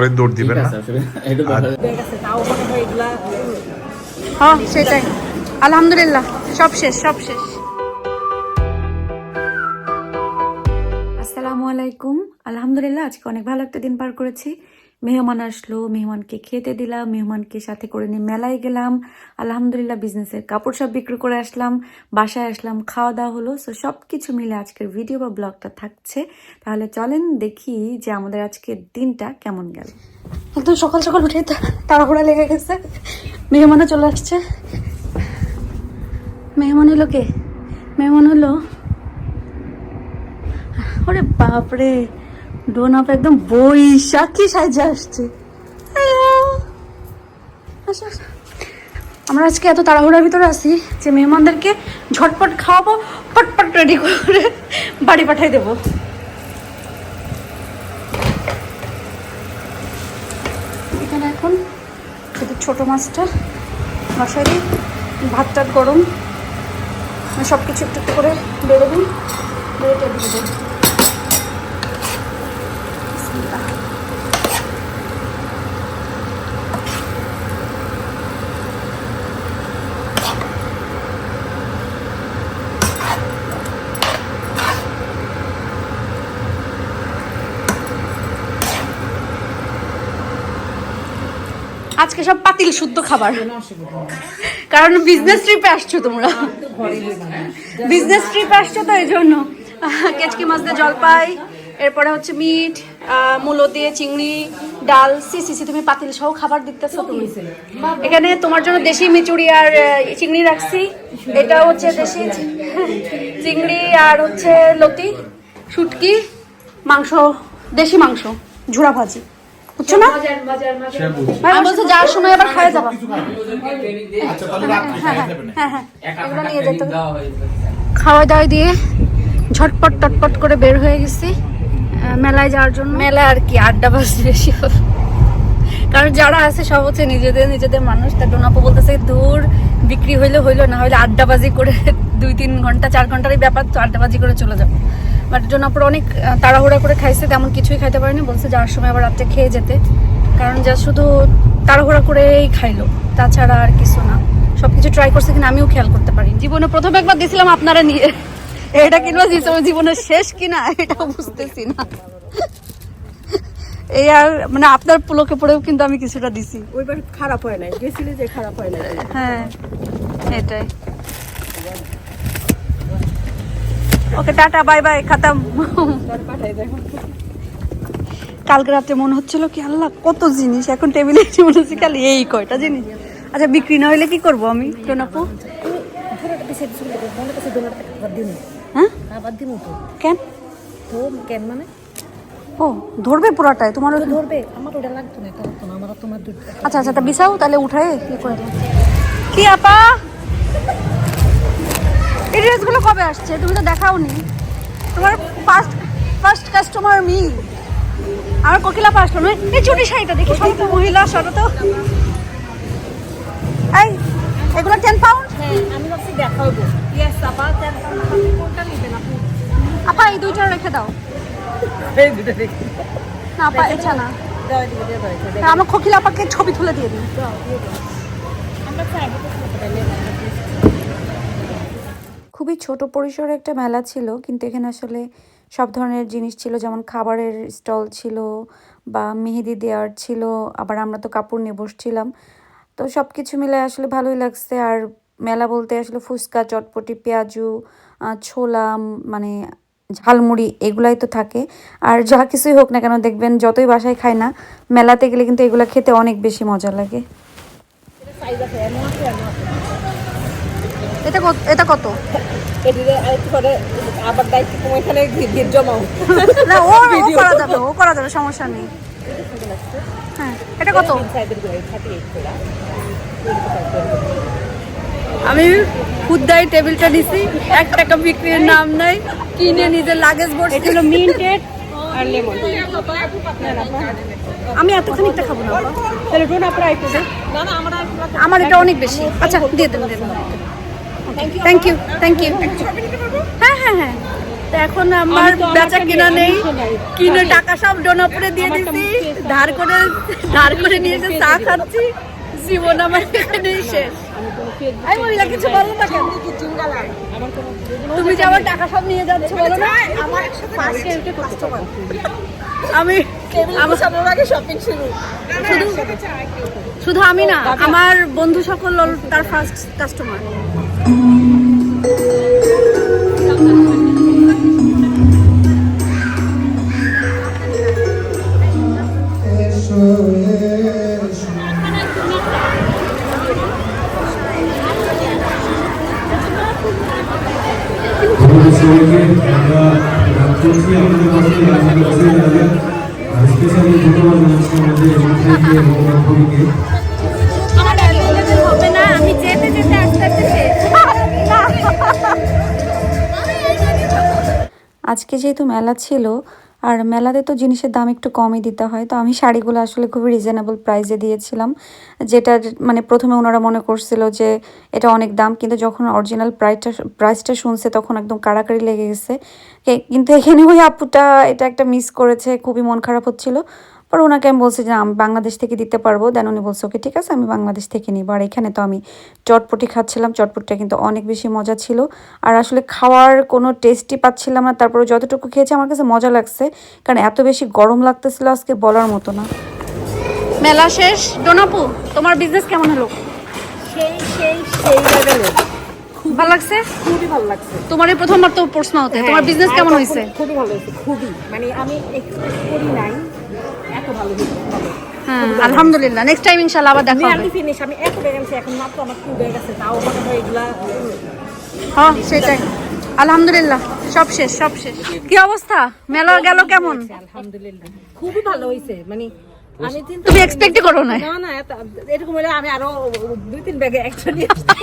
পরে দৌড় দিবেন না? হ্যাঁ সেটাই। আলহামদুলিল্লাহ সব শেষ সব শেষ। আসসালামু আলাইকুম। আলহামদুলিল্লাহ আজকে অনেক ভালো একটা দিন পার করেছি। মেহমান আসলো, মেহমানকে খেতে দিলাম, মেহমানকে সাথে করে নিয়ে মেলায় গেলাম। আলহামদুলিল্লাহ বিজনেসের কাপড় সব বিক্রি করে আসলাম, বাসায় আসলাম, খাওয়া দাওয়া হলো। সো সব কিছু মিলে আজকের ভিডিও বা ব্লগটা থাকছে। তাহলে চলেন দেখি যে আমাদের আজকের দিনটা কেমন গেল। একদম সকাল সকাল উঠে তাড়াহুড়া লেগে গেছে। মেহমানও চলে আসছে। মেহমান হলো কে? মেহমান হলো ওরে বাপরে। ডোন আপ একদম বৈশাখী সাজে আসছে! আসো, আসো। আমরা আজকে এত তাড়াহুড়ার ভিতরে আছি যে মেহমানদেরকে ঝটপট খাওয়াবো পটপট রেডি করে বাড়ি পাঠিয়ে দেবো এখানে এখন শুধু ছোটো মাছটা মশাই দিই ভাত টাত গরম সব কিছু একটু একটু করে বেড়ে টেবিলে দিই আজকে সব পাতিল শুদ্ধ খাবার। কারণ বিজনেস ট্রিপে আসছো তোমরা। বিজনেস ট্রিপে আসছো তো এই জন্য কেচকি মাছ দিয়ে জলপাই, এরপরে হচ্ছে মিট মূলো দিয়ে চিংড়ি, ডাল, সি সি তুমি পাতিল সহ খাবার দিতেছো তুমি। এখানে তোমার জন্য দেশি মিচুড়ি আর চিংড়ি রাখছি। এটা হচ্ছে দেশি চিংড়ি আর হচ্ছে লতি, শুটকি, মাংস, দেশি মাংস ঝুড়া ভাজি। বুঝছ না? আমি বলছি যাওয়ার সময় আবার খাওয়া যাবা। হ্যাঁ হ্যাঁ এগুলো নিয়ে যেতে খাওয়া দাওয়া দিয়ে ঝটপট টটপট করে বের হয়ে গেছি মেলায় যাওয়ার জন্য। মেলা আর কি আড্ডা বাজ বেশি কারণ যারা আছে সব হচ্ছে নিজেদের নিজেদের মানুষ। তা ডোনাপো বলতেছে দূর বিক্রি হইলে হইল না হইলে আড্ডাবাজি করে দুই তিন ঘণ্টা চার ঘন্টারই ব্যাপার তো আড্ডাবাজি করে চলে যাব বাট ডোনাপুর অনেক তাড়াহুড়া করে খাইছে তেমন কিছুই খাইতে পারেনি বলছে যাওয়ার সময় আবার রাত্রে খেয়ে যেতে। কারণ যা শুধু তাড়াহুড়া করেই খাইলো তাছাড়া আর কিছু না। সবকিছু ট্রাই করছে কিনা আমিও খেয়াল করতে পারি জীবনে প্রথম একবার দিয়েছিলাম আপনারা নিয়ে। এটা কিনবা জীবনের শেষ কিনা এটাও বুঝতেছি না। এই আর মানে আপনার পুলকে পড়েও কিন্তু আমি কিছুটা দিছি। ওইবার খারাপ হয় নাই গেছিলি যে খারাপ হয় নাই। হ্যাঁ এটাই ওকে, টাটা, বাই বাই, খাতাম। কালকে রাতে মনে হচ্ছিল কি, আল্লাহ, কত জিনিস, এখন টেবিলে এসে মনে হচ্ছে খালি এই কয়টা জিনিস। আচ্ছা বিক্রি না হইলে কি করব আমি টোনাপু হ্যাঁ? কেন? কেন মানে ও, ধরবে পুরাটাই তোমার ধরবে আমার ওটা লাগতো না এটা লাগতো না আমার তোমার আচ্ছা আচ্ছা তা বিছাও, তাহলে উঠায় ইয়ে করে কি আপা? এই ড্রেসগুলো কবে আসছে? তুমি তো দেখাওনি। তোমার ফার্স্ট ফার্স্ট কাস্টমার মি আমার কোকিলা ফার্স্ট নয় এই চুটি শাড়িটা দেখি স্বল্প মহিলা সরো তো। এই এগুলো টেন পাউন্ড হ্যাঁ আমি ভাবছি দেখাবো। ইয়েস আপা দেন কোনটা নিবেন আপনি? আপা এই দুইটা রেখে দাও। এই না আপা এটা না। আমার কোকিলা আপাকে ছবি তুলে দিয়ে দিন। আমরা চাই খুবই ছোট পরিসরে একটা মেলা ছিল, কিন্তু এখানে আসলে সব ধরনের জিনিস ছিল, যেমন খাবারের স্টল ছিল বা মেহেদি দেওয়ার ছিল, আবার আমরা তো কাপড় নিয়ে বসছিলাম। তো সব কিছু মিলে আসলে ভালোই লাগছে, আর মেলা বলতে আসলে ফুচকা, চটপটি, পেঁয়াজু ছোলা মানে ঝালমুড়ি এগুলাই তো থাকে। আর যা কিছুই হোক না কেন দেখবেন যতই বাসায় খাই না, মেলাতে গেলে কিন্তু এগুলো খেতে অনেক বেশি মজা লাগে সাইজ আছে এমন আছে এমন আছে এটা কত এটা কত? আবার দায়িত্ব তুমি এখানে গির জমাও। না ও ও করা যাবে ও করা যাবে সমস্যা নেই। হ্যাঁ এটা কত? আমি খুদ্দাই টেবিলটা নিছি এক টাকা বিক্রির নাম নাই কিনে নিজের লাগেজ বসে। হলো মিন্টেড আর লেমন আমি খাব না। তাহলে ডোনা আমরা এটা অনেক বেশি। আচ্ছা দিয়ে দেন দিয়ে দেন। থ্যাংক ইউ থ্যাংক ইউ হ্যাঁ হ্যাঁ হ্যাঁ। তো এখন আমার বেচা কিনা নেই। কিনে টাকা সব ডোনাপুরে দিয়ে দিছি। ধার করে ধার করে নিয়ে এসে চা খাচ্ছি। জীবন আমার এখানেই শেষ। আমি মহিলা কিছু বলো না কেন? তুমি যে আমার টাকা সব নিয়ে যাচ্ছ বলো না? আমার পাশে কাস্টমার আমি আমার সামনে আগে শপিং শুরু। শুধু আমি না আমার বন্ধু সকল তার ফার্স্ট কাস্টমার করছি আমাদের পাশে আমাদের পাশে আর স্পেশালি ধন্যবাদ জানাচ্ছি আমাদের মিঠাইকে এবং বান্ধবীকে আজকে যেহেতু মেলা ছিল, আর মেলাতে তো জিনিসের দাম একটু কমই দিতে হয়, তো আমি শাড়িগুলো আসলে খুবই রিজনেবল প্রাইসে দিয়েছিলাম। যেটা মানে প্রথমে ওনারা মনে করছিল যে এটা অনেক দাম, কিন্তু যখন অরিজিনাল প্রাইসটা প্রাইসটা শুনছে তখন একদম কাড়াকাড়ি লেগে গেছে। কিন্তু এখানে ওই আপুটা এটা একটা মিস করেছে, খুবই মন খারাপ হচ্ছিল। পর ওনাকে আমি বলছি যে আমি বাংলাদেশ থেকে দিতে পারব। দেন উনি বলছে ওকে ঠিক আছে আমি বাংলাদেশ থেকে নিব। আর এখানে তো আমি চটপটি খাচ্ছিলাম। চটপটিটা কিন্তু অনেক বেশি মজা ছিল। আর আসলে খাওয়ার কোনো টেস্টই পাচ্ছিলাম না। তারপরে যতটুকু খেয়েছি আমার কাছে মজা লাগছে। কারণ এত বেশি গরম লাগতেছিল আজকে বলার মতো না। মেলা শেষ। ডোনাপু তোমার বিজনেস কেমন হলো? সেই সেই সেই লেভেলের ভালো লাগছে? খুবই ভালো লাগছে। তোমার এই প্রথমবার তো প্রশ্ন হতে। তোমার বিজনেস হ্যাঁ, কেমন হয়েছে? খুবই ভালো হয়েছে। খুবই। মানে আমি এক্সপেক্ট করি নাই এত ভালো হয়েছে ভালো হ্যাঁ আলহামদুলিল্লাহ। নেক্সট টাইম ইনশাআল্লাহ আবার দেখা হবে। ফিনিশ আমি এত ব্যাগ আনছি এখন মাত্র আমার টু ব্যাগ আছে তাও এগুলা হ্যাঁ সেটাই। আলহামদুলিল্লাহ সব শেষ সব শেষ। কি অবস্থা? মেলা গেল কেমন? আলহামদুলিল্লাহ। খুবই ভালো হয়েছে মানে আমি তুমি ই করো নাই? না না এরকম হলে আমি আরও দুই তিন ব্যাগে একটা নিয়ে আসতাম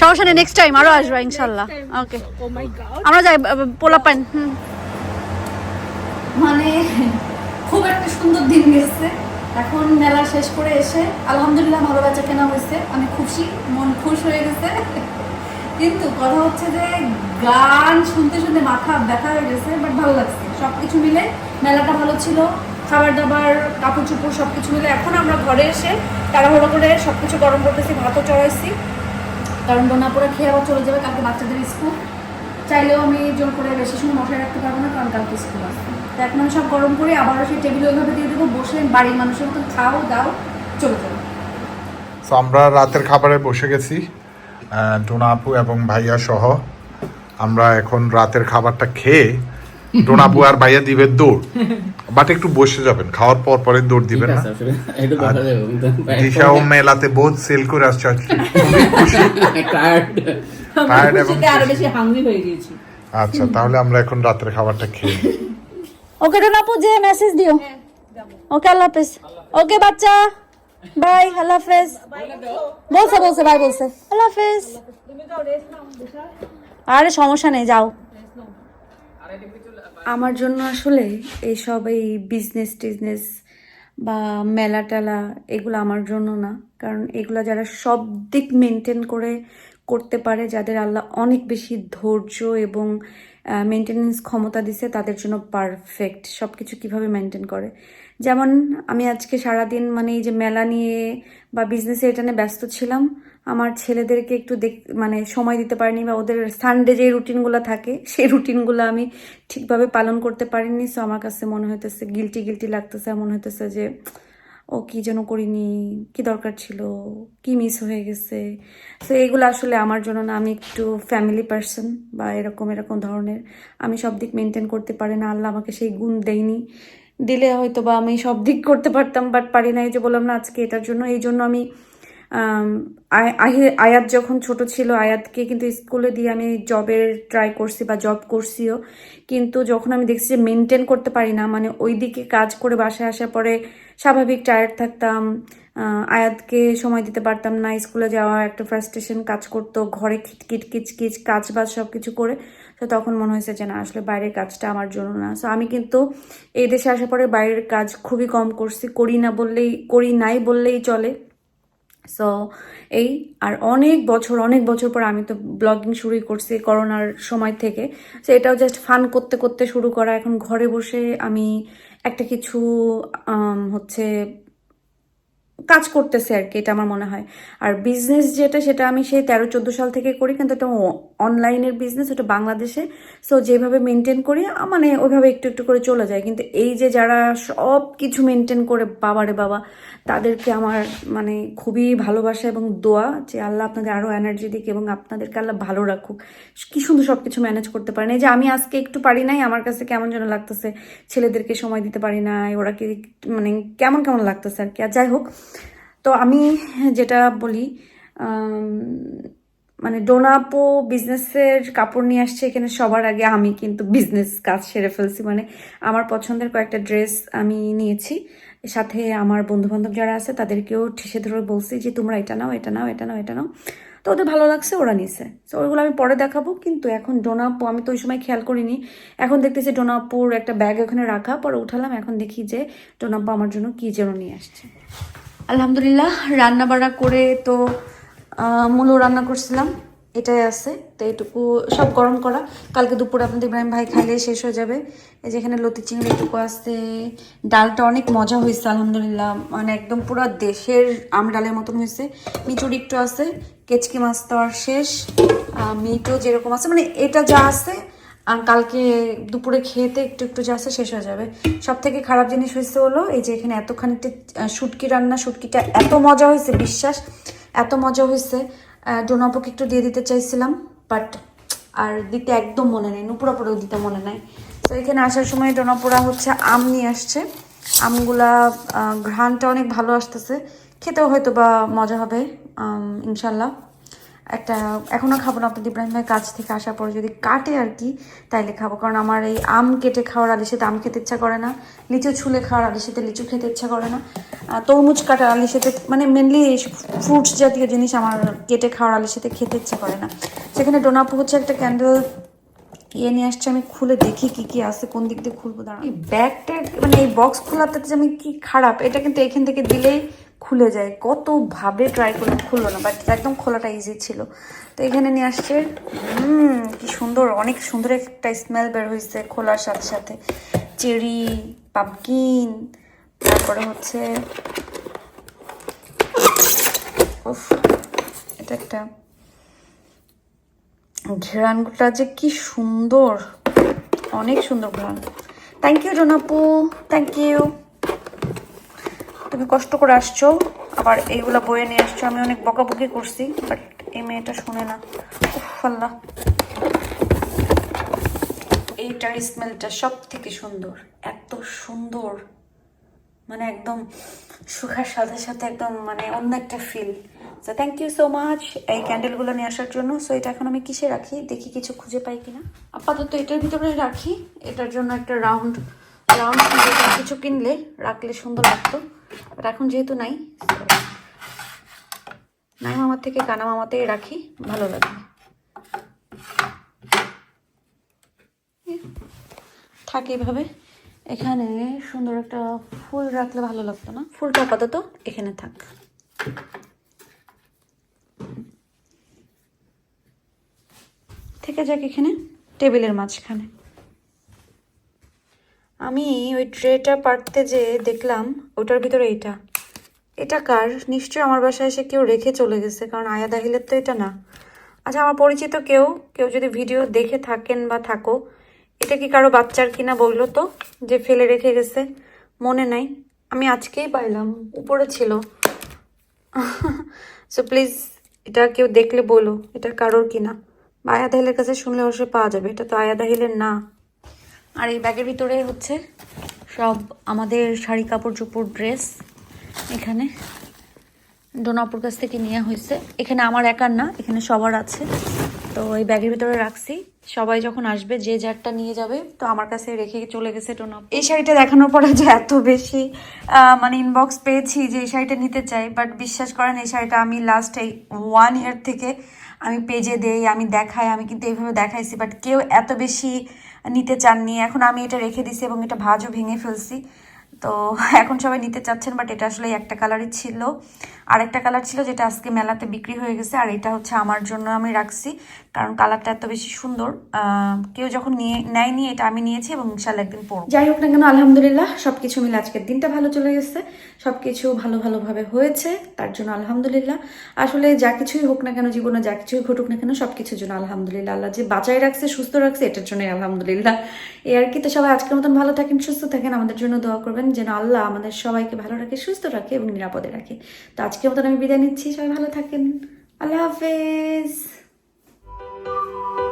সমস্যা নেই নেক্সট টাইম আরও আসবা ইনশাল্লাহ ওকে ও মাই গড আমরা যাই পোলা পাইন মানে খুব একটা সুন্দর দিন গেছে। এখন মেলা শেষ করে এসে আলহামদুলিল্লাহ ভালো বেচা কেনা হয়েছে। আমি খুশি, মন খুশ হয়ে গেছে। কিন্তু কথা হচ্ছে যে, গান শুনতে শুনতে মাথা ব্যথা হয়ে গেছে বাট ভালো লাগছে। সব কিছু মিলে মেলাটা ভালো ছিল খাবার দাবার কাপড় চোপড় সব কিছু মিলে। এখন আমরা ঘরে এসে তাড়াহুড়ো করে সব কিছু গরম করতেছি, ভাতও চড়াইছি। কারণ ডোনাপুরা খেয়ে আবার চলে যাবে কালকে বাচ্চাদের স্কুল। চাইলেও আমি জোর করে বেশি সময় মশাই রাখতে পারব না, কারণ কালকে স্কুল আছে। তো এখন আমি সব গরম করে আবারও সেই টেবিলে ওইভাবে দিয়ে দেবো, বসে বাড়ির মানুষের মতো খাও, দাও, চলে যাব। তো আমরা রাতের খাবারে বসে গেছি টোনা আপু এবং ভাইয়া সহ। আমরা এখন রাতের খাবারটা খেয়ে আপু আর ভাইয়া দিবে দৌড়। বাট একটু বসে যাবেন খাওয়ার পর পরে দৌড় দিবেন না? যাবে দিশাও মেলাতে বহুত সেল করে আসছে হয়ে আচ্ছা তাহলে আমরা এখন রাতের খাবারটা খেয়ে ওকে ডোনাপু যে মেসেজ দিও। ওকে আল্লাহ হাফেজ। ওকে বাচ্চা। বাই আল্লাহ হাফেজ। বলছে বলছে বাই বলছে। আল্লাহ হাফেজ। আরে সমস্যা নেই যাও। আমার জন্য আসলে এইসব, এই বিজনেস টিজনেস বা মেলা টেলা এগুলো আমার জন্য না। কারণ এগুলো যারা সব দিক মেনটেন করে করতে পারে, যাদের আল্লাহ অনেক বেশি ধৈর্য এবং মেনটেনেন্স ক্ষমতা দিছে, তাদের জন্য পারফেক্ট সব কিছু কীভাবে মেনটেন করে? যেমন আমি আজকে সারাদিন মানে এই যে মেলা নিয়ে বা বিজনেসে এটা নিয়ে ব্যস্ত ছিলাম, আমার ছেলেদেরকে একটু দেখ মানে সময় দিতে পারিনি বা ওদের সানডে যে রুটিনগুলো থাকে, সেই রুটিনগুলো আমি ঠিকভাবে পালন করতে পারিনি। সো আমার কাছে মনে হইতেছে গিলটি গিলটি লাগতেছে, মনে হইতেছে যে ও কি যেন করিনি, কি দরকার ছিল, কি মিস হয়ে গেছে। সো এগুলো আসলে আমার জন্য না, আমি একটু ফ্যামিলি পার্সন বা এরকম এরকম ধরনের, আমি সব দিক মেনটেন করতে পারি না। আল্লাহ আমাকে সেই গুণ দেয়নি। দিলে হয়তো বা আমি সব দিক করতে পারতাম বাট পারি না এই যে বললাম না আজকে এটার জন্য। এই জন্য আমি আয়াত যখন ছোট ছিল, আয়াতকে কিন্তু স্কুলে দিয়ে আমি জবের ট্রাই করছি বা জব করছিও। কিন্তু যখন আমি দেখছি যে মেনটেন করতে পারি না মানে ওই দিকে কাজ করে বাসায় আসার পরে স্বাভাবিক টায়ার্ড থাকতাম আয়াতকে সময় দিতে পারতাম না, স্কুলে যাওয়া, একটা ফ্রাস্ট্রেশন কাজ করতো, ঘরে খিটকিট কিচকিচ কাজ বাজ সব কিছু করে, তো তখন মনে হয়েছে যে না, আসলে বাইরের কাজটা আমার জন্য না। সো আমি কিন্তু এই দেশে আসার পরে বাইরের কাজ খুবই কম করছি, করি না বললেই, করি নাই বললেই চলে। সো এই, আর অনেক বছর অনেক বছর পর আমি তো ব্লগিং শুরুই করছি করোনার সময় থেকে। তো এটাও জাস্ট ফান করতে করতে শুরু করা। এখন ঘরে বসে আমি একটা কিছু হচ্ছে কাজ করতেছে আর কি, এটা আমার মনে হয়। আর বিজনেস যেটা, সেটা আমি সেই তেরো, চোদ্দ সাল থেকে করি, কিন্তু এটা অনলাইনের বিজনেস ওটা বাংলাদেশে। সো যেভাবে মেনটেন করি মানে ওইভাবে একটু একটু করে চলে যায়। কিন্তু এই যে যারা সব কিছু মেনটেন করে বাবারে বাবা, তাদেরকে আমার মানে খুবই ভালোবাসা এবং দোয়া যে আল্লাহ আপনাদের আরও এনার্জি দিক এবং আপনাদেরকে আল্লাহ ভালো রাখুক। কি সুন্দর সব কিছু ম্যানেজ করতে পারেন। এই যে আমি আজকে একটু পারি নাই, আমার কাছে কেমন যেন লাগতেছে। ছেলেদেরকে সময় দিতে পারি নাই, ওরা কি মানে কেমন কেমন লাগতেছে আর কি। আর যাই হোক তো আমি যেটা বলি মানে ডোনাপো বিজনেসের কাপড় নিয়ে আসছে এখানে সবার আগে আমি কিন্তু বিজনেস কাজ সেরে ফেলছি। মানে আমার পছন্দের কয়েকটা ড্রেস আমি নিয়েছি। সাথে আমার বন্ধু বান্ধব যারা আছে তাদেরকেও ঠেসে ধরে বলছি যে, তোমরা এটা নাও এটা নাও এটা নাও এটা নাও। তো ওদের ভালো লাগছে, ওরা নিছে তো ওইগুলো আমি পরে দেখাবো, কিন্তু এখন ডোনাপো আমি তো ওই সময় খেয়াল করিনি। এখন দেখতেছি ডোনাপুর একটা ব্যাগ ওখানে রাখা, পরে উঠালাম, এখন দেখি যে ডোনাপো আমার জন্য কি যেন নিয়ে আসছে। আলহামদুলিল্লাহ রান্না বান্না করে তো মূলো রান্না করছিলাম, এটাই আছে। তো এইটুকু সব গরম করা। কালকে দুপুরে আপনাদের ইব্রাহিম ভাই খাইলে শেষ হয়ে যাবে। এই যেখানে লতি চিংড়ি এটুকু আছে। ডালটা অনেক মজা হয়েছে আলহামদুলিল্লাহ। মানে একদম পুরো দেশের আম ডালের মতন হয়েছে মিচুর একটু আছে, কেচকি মাছ তো আর শেষ মিটও যেরকম আছে মানে এটা যা আছে আর কালকে দুপুরে খেতে একটু একটু যা আছে শেষ হয়ে যাবে। সব থেকে খারাপ জিনিস হয়েছে হলো, এই যে এখানে এত খানিকটা শুটকি রান্না, শুটকিটা এত মজা হয়েছে, বিশ্বাস, এত মজা হয়েছে। ডোনাপোকে একটু দিয়ে দিতে চাইছিলাম বাট আর দিতে একদম মনে নেই নুপুরাপুরেও দিতে মনে নেই। তো এখানে আসার সময় ডোনাপুরা হচ্ছে আম নিয়ে আসছে। আমগুলা ঘ্রাণটা অনেক ভালো আসতেছে। খেতেও হয়তো বা মজা হবে ইনশাল্লাহ। একটা, এখনও খাব না, আপনাদের ইব্রাহিম ভাই কাছ থেকে আসার পরে যদি কাটে আর কি, তাইলে খাব। কারণ আমার এই আম কেটে খাওয়ার সাথে আম খেতে ইচ্ছা করে না। লিচু ছুলে খাওয়ার সাথে লিচু খেতে ইচ্ছা করে না। তরমুজ কাটার সাথে মানে মেনলি ফ্রুটস জাতীয় জিনিস আমার কেটে খাওয়ার সাথে খেতে ইচ্ছা করে না। সেখানে ডোনাপু হচ্ছে একটা ক্যান্ডেল ইয়ে নিয়ে আসছে, আমি খুলে দেখি কি কি আছে, কোন দিক দিয়ে খুলবো দাঁড়া এই ব্যাগটা মানে এই বক্স খোলাতে যে আমি কি খারাপ, এটা কিন্তু এখান থেকে দিলেই খুলে যায়। কত ভাবে ট্রাই করলাম, খুললো না বাট একদম খোলাটা ইজি ছিল। তো এখানে নিয়ে আসছে, হুম, কি সুন্দর, অনেক সুন্দর একটা স্মেল বের হয়েছে খোলার সাথে সাথে। চেরি পাপকিন তারপরে হচ্ছে এটা একটা ঘ্রাণটা যে কি সুন্দর, অনেক সুন্দর ঘ্রাণ। থ্যাংক ইউ জোনাপু থ্যাংক ইউ তুমি কষ্ট করে আসছো, আবার এইগুলা বয়ে নিয়ে আসছো, আমি অনেক বকাবকি করছি বাট এই মেয়েটা শুনে না। উফ, আল্লাহ। এইটার স্মেলটা সব থেকে সুন্দর, এত সুন্দর। মানে একদম সুখার সাথে সাথে একদম মানে অন্য একটা feel so thank you so much এই ক্যান্ডেলগুলো নিয়ে আসার জন্য। সো এটা এখন আমি কিসে রাখি? দেখি কিছু খুঁজে পাই কিনা। আপাতত এটার ভিতরে রাখি। এটার জন্য একটা রাউন্ড রাউন্ড কিছু কিনলে রাখলে সুন্দর লাগতো। বাট এখন যেহেতু নাই নাই মামার থেকে কানা মামাতেই রাখি, ভালো লাগবে থাকে এভাবে। এখানে সুন্দর একটা ফুল রাখলে ভালো লাগতো না। ফুলটা আপাতত এখানে থাক। থেকে যাক এখানে, টেবিলের মাঝখানে। আমি ওই ট্রেটা পারতে যে দেখলাম ওটার ভিতরে এটা। এটা কার? নিশ্চয়ই আমার বাসায় এসে কেউ রেখে চলে গেছে, কারণ আয়া দাহিলের তো এটা না। আচ্ছা আমার পরিচিত কেউ কেউ যদি ভিডিও দেখে থাকেন বা থাকো, এটা কি কারও বাচ্চার কিনা বলল তো, যে ফেলে রেখে গেছে? মনে নাই। আমি আজকেই পাইলাম, উপরে ছিল। সো প্লিজ এটা কেউ দেখলে বলো, এটা কারোর কিনা। বা আয়া দাহিলের কাছে শুনলে অবশ্যই পাওয়া যাবে। এটা তো আয়া দাহিলের না। আর এই ব্যাগের ভিতরে হচ্ছে সব আমাদের শাড়ি, কাপড় চোপড় ড্রেস এখানে। ডোনাপুর কাছ থেকে নেওয়া হয়েছে। এখানে আমার একার না, এখানে সবার আছে। তো এই ব্যাগের ভিতরে রাখছি। সবাই যখন আসবে, যে যারটা নিয়ে যাবে, তো আমার কাছে রেখে চলে গেছে টোনা এই শাড়িটা দেখানোর পরে যে এত বেশি মানে ইনবক্স পেয়েছি যে এই শাড়িটা নিতে চাই। বাট বিশ্বাস করেন, এই শাড়িটা আমি লাস্ট এই ওয়ান ইয়ার থেকে আমি পেজে দেই, আমি দেখাই, আমি কিন্তু এইভাবে দেখাইছি। বাট কেউ এত বেশি নিতে চাননি। এখন আমি এটা রেখে দিছি এবং এটা ভাজও ভেঙে ফেলছি। তো এখন সবাই নিতে চাচ্ছেন বাট এটা আসলে একটা কালারই ছিল। আর একটা কালার ছিল যেটা আজকে মেলাতে বিক্রি হয়ে গেছে, আর এটা হচ্ছে আমার জন্য আমি রাখছি। কারণ কালারটা এত বেশি সুন্দর কেউ যখন নিয়ে, নেয়নি, এটা আমি নিয়েছি এবং ইনশাল্লাহ একদিন পরবো। যাই হোক না কেন, আলহামদুলিল্লাহ সব কিছু মিলে আজকের দিনটা ভালো চলে গেছে। সব কিছু ভালো ভালোভাবে হয়েছে, তার জন্য আলহামদুলিল্লাহ। আসলে যা কিছুই হোক না কেন, জীবনে যা কিছুই ঘটুক না কেন সব কিছুর জন্য আলহামদুলিল্লাহ। আল্লাহ যে বাঁচাই রাখছে, সুস্থ রাখছে, এটার জন্য আলহামদুলিল্লাহ। এ আর কি, তো সবাই আজকের মতন ভালো থাকেন, সুস্থ থাকেন, আমাদের জন্য দোয়া করবেন, যেন আল্লাহ আমাদের সবাইকে ভালো রাখে, সুস্থ রাখে এবং নিরাপদে রাখে। তো আজকের মতন আমি বিদায় নিচ্ছি, সবাই ভালো থাকেন। আল্লাহ হাফেজ। Thank you.